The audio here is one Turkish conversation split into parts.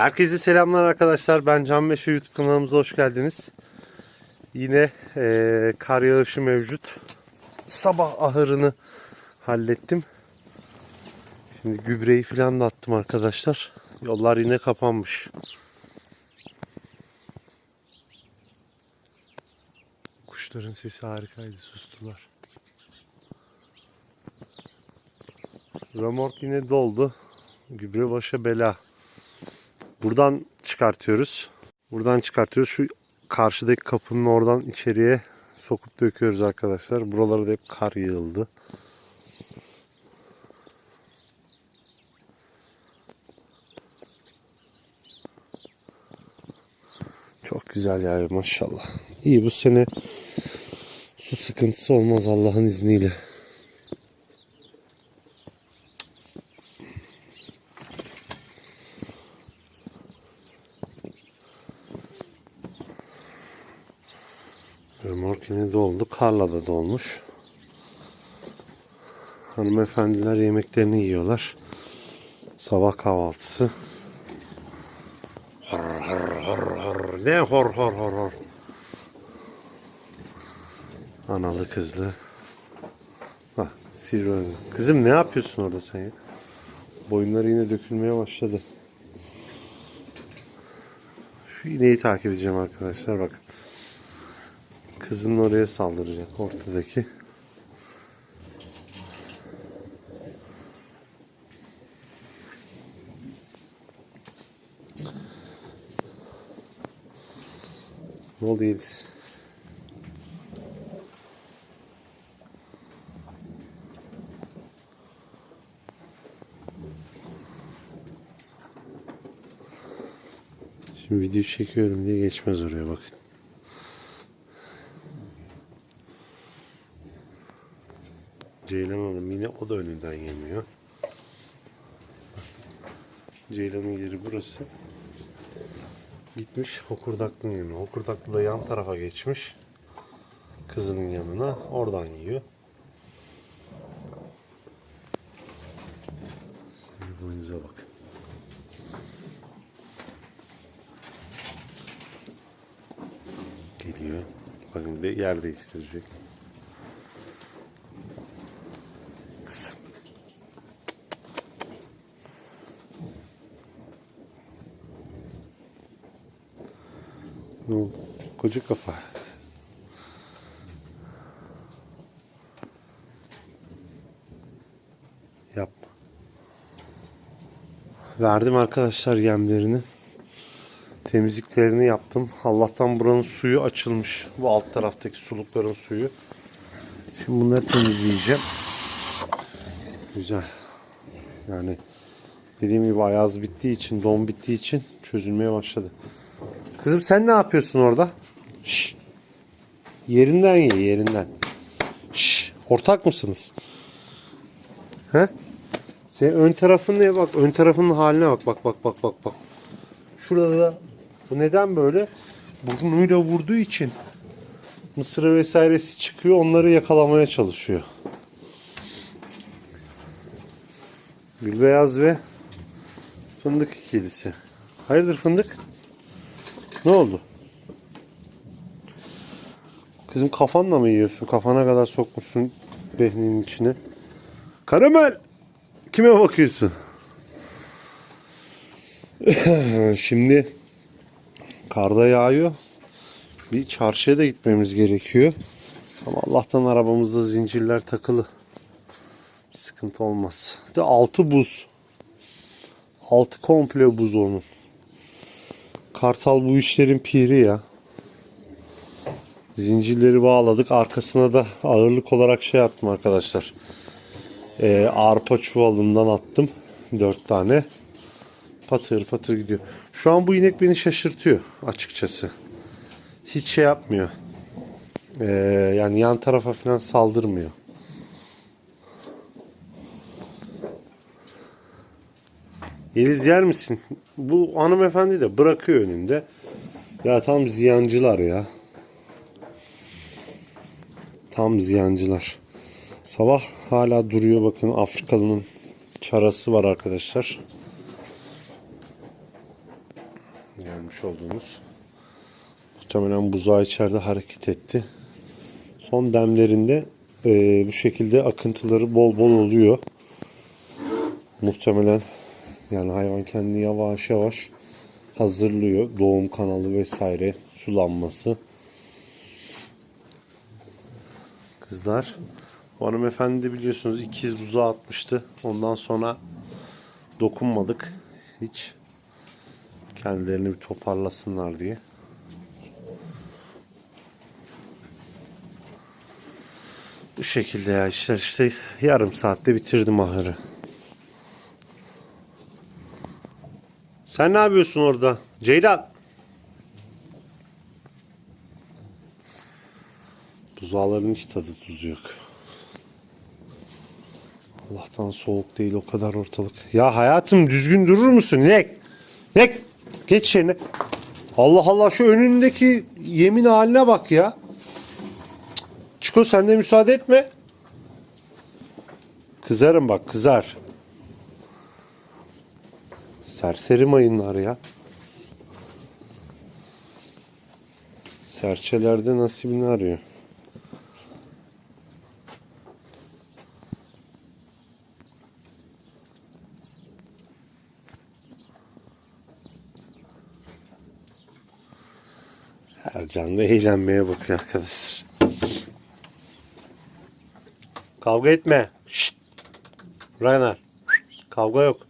Herkese selamlar arkadaşlar. Ben Can Meşe YouTube kanalımıza hoş geldiniz. Yine eee, kar yağışı mevcut. Sabah ahırını hallettim. Şimdi gübreyi falan da attım arkadaşlar. Yollar yine kapanmış. Kuşların sesi harikaydı. Sustular. Ramork yine doldu. Gübre başa bela. Buradan çıkartıyoruz. Buradan çıkartıyoruz. Şu karşıdaki kapının oradan içeriye sokup döküyoruz arkadaşlar. Buralara da hep kar yığıldı. Çok güzel yağıyor maşallah. İyi bu sene su sıkıntısı olmaz Allah'ın izniyle. Remork yine doldu. Karla da dolmuş. Hanımefendiler yemeklerini yiyorlar. Sabah kahvaltısı. Hor hor hor hor. Ne hor hor hor hor. Analı kızlı. Sivri önlü. Kızım ne yapıyorsun orada sen ya? Boyunları yine dökülmeye başladı. Şu ineği takip edeceğim arkadaşlar bakın. Kızın oraya saldıracak ortadaki. Ne oldu Yeliz? Şimdi video çekiyorum diye geçmez oraya bakın. Ceylan Hanım yine o da önünden yemiyor. Ceylan'ın yeri burası. Gitmiş Hokurdaklı'nın yanına. Hokurdaklı da yan tarafa geçmiş. Kızının yanına. Oradan yiyor. Şimdi boyunuza bakın. Geliyor. Bakın de yer değiştirecek. Ne? Koca kafa. Yap. Verdim arkadaşlar yemlerini. Temizliklerini yaptım. Allah'tan buranın suyu açılmış. Bu alt taraftaki sulukların suyu. Şimdi bunları temizleyeceğim. Güzel. Yani dediğim gibi ayaz bittiği için, don bittiği için çözülmeye başladı. Kızım sen ne yapıyorsun orada? Şş. Yerinden ye, yerinden. Şş. Ortak mısınız? He? Sen ön tarafın ne bak? Ön tarafının haline bak. Bak bak bak bak bak. Şurada da bu neden böyle? Burnuyla vurduğu için mısırı vesairesi çıkıyor. Onları yakalamaya çalışıyor. Gülbeyaz ve fındık ikilisi. Hayırdır fındık? Ne oldu? Kızım kafanla mı yiyorsun? Kafana kadar sokmuşsun behninin içine. Karamel! Kime bakıyorsun? Şimdi karda yağıyor. Bir çarşıya da gitmemiz gerekiyor. Ama Allah'tan arabamızda zincirler takılı. Sıkıntı olmaz. De altı buz. Altı komple buz onun. Kartal bu işlerin piri ya. Zincirleri bağladık. Arkasına da ağırlık olarak şey attım arkadaşlar. Ee, arpa çuvalından attım. Dört tane. Patır patır gidiyor. Şu an bu inek beni şaşırtıyor açıkçası. Hiç şey yapmıyor. Ee, yani yan tarafa falan saldırmıyor. Yeliz yer misin? Bu hanımefendi de bırakıyor önünde. Ya tam ziyancılar ya. Tam ziyancılar. Sabah hala duruyor bakın Afrikalı'nın çarası var arkadaşlar. Görmüş olduğunuz. Muhtemelen buzağı içeride hareket etti. Son demlerinde e, bu şekilde akıntıları bol bol oluyor. Muhtemelen yani hayvan kendini yavaş yavaş hazırlıyor. Doğum kanalı vesaire sulanması. Kızlar bu hanımefendi biliyorsunuz ikiz buzağı atmıştı. Ondan sonra dokunmadık hiç. Kendilerini bir toparlasınlar diye. Bu şekilde ya işler işte yarım saatte bitirdim ahırı. Sen ne yapıyorsun orada? Ceylan. Buzağların hiç tadı tuzu yok. Allah'tan soğuk değil o kadar ortalık. Ya hayatım düzgün durur musun? Ne? Ne? Geç yerine. Allah Allah şu önündeki yemin haline bak ya. Çiko sen de müsaade etme. Kızarım bak kızar. Serseri mayınlar ya. Serçelerde nasibini arıyor. Her canlı eğlenmeye bakıyor arkadaşlar. Kavga etme. Şşt. Ragnar. Kavga yok.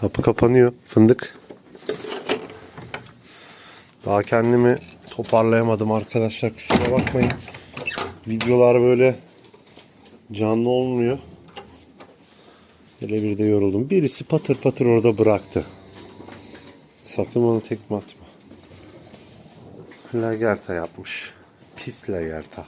Kapı kapanıyor. Fındık. Daha kendimi toparlayamadım arkadaşlar. Kusura bakmayın. Videolar böyle canlı olmuyor. Hele bir de yoruldum. Birisi patır patır orada bıraktı. Sakın onu tekme atma. Lagerta yapmış. Pis lagerta.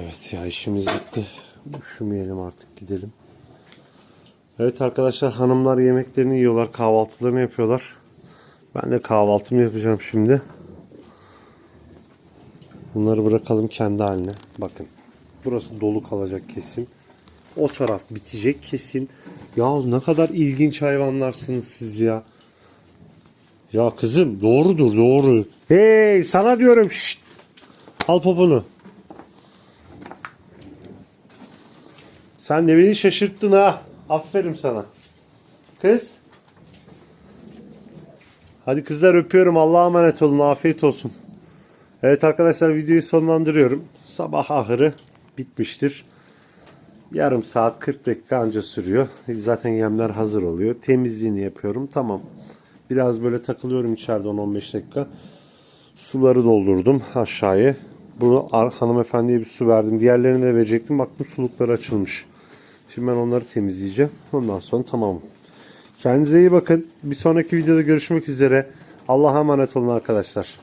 Evet ya işimiz bitti. Üşümeyelim artık gidelim. Evet arkadaşlar hanımlar yemeklerini yiyorlar. Kahvaltılarını yapıyorlar. Ben de kahvaltımı yapacağım şimdi. Bunları bırakalım kendi haline. Bakın. Burası dolu kalacak kesin. O taraf bitecek kesin. Ya ne kadar ilginç hayvanlarsınız siz ya. Ya kızım doğrudur doğru. Hey sana diyorum şşt. Al poponu. Sen de beni şaşırttın ha. Aferin sana. Kız. Hadi kızlar öpüyorum. Allah'a emanet olun. Afiyet olsun. Evet arkadaşlar videoyu sonlandırıyorum. Sabah ahırı bitmiştir. Yarım saat 40 dakika anca sürüyor. Zaten yemler hazır oluyor. Temizliğini yapıyorum. Tamam. Biraz böyle takılıyorum içeride 10-15 dakika. Suları doldurdum aşağıya. Bunu hanımefendiye bir su verdim. Diğerlerini de verecektim. Baktım sulukları açılmış. Şimdi ben onları temizleyeceğim. Ondan sonra tamam. Kendinize iyi bakın. Bir sonraki videoda görüşmek üzere. Allah'a emanet olun arkadaşlar.